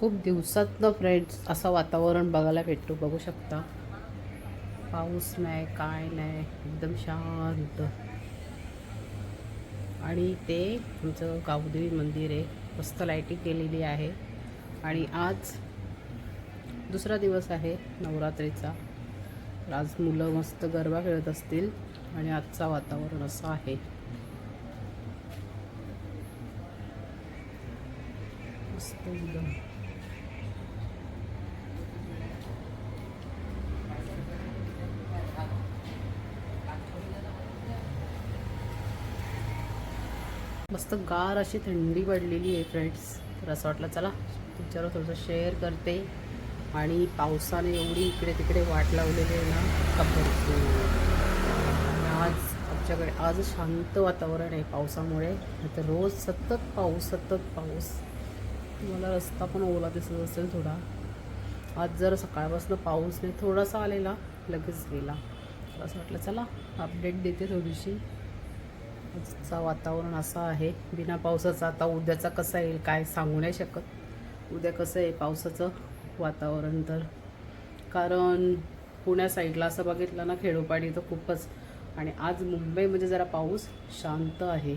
खूप दिवसातनं फ्रेंड्स असं वातावरण बघायला भेटतो. बघू शकता. पाऊस नाही काय नाही एकदम शांत. आणि ते आमचं गावदेवी मंदिर आहे. मस्त लाईटिंग केलेली आहे. आणि आज दुसरा दिवस आहे नवरात्रीचा. आज मुलं मस्त गरबा खेळत असतील आणि आजचा वातावरण असं आहे. मस्त एकदम. मस्त गार अशी थंडी पडलेली आहे फ्रेंड्स तर असं वाटलं चला तुमच्यावर थोडंसं शेअर करते. आणि पावसाने एवढी इकडे तिकडे वाट लावलेली आहे ना का आणि आज आमच्याकडे आज शांत वातावरण आहे पावसामुळे. तर रोज सतत पाऊस सतत पाऊस. तुम्हाला रस्ता पण ओला दिसत असेल थोडा. आज जर सकाळपासून पाऊस नाही थोडासा आलेला लगेच गेला. तर असं वाटलं चला अपडेट देते थोडीशी. आजचा वातावरण असं आहे. बिना पावसाचं आता उद्याचा कसा येईल काय सांगू नाही शकत. उद्या कसं आहे पावसाचं वातावरण तर. कारण पुण्या साईडला असं बघितलं ना खेडोपाडी तर खूपच. आणि आज मुंबईमध्ये म्हणजे जरा पाऊस शांत आहे.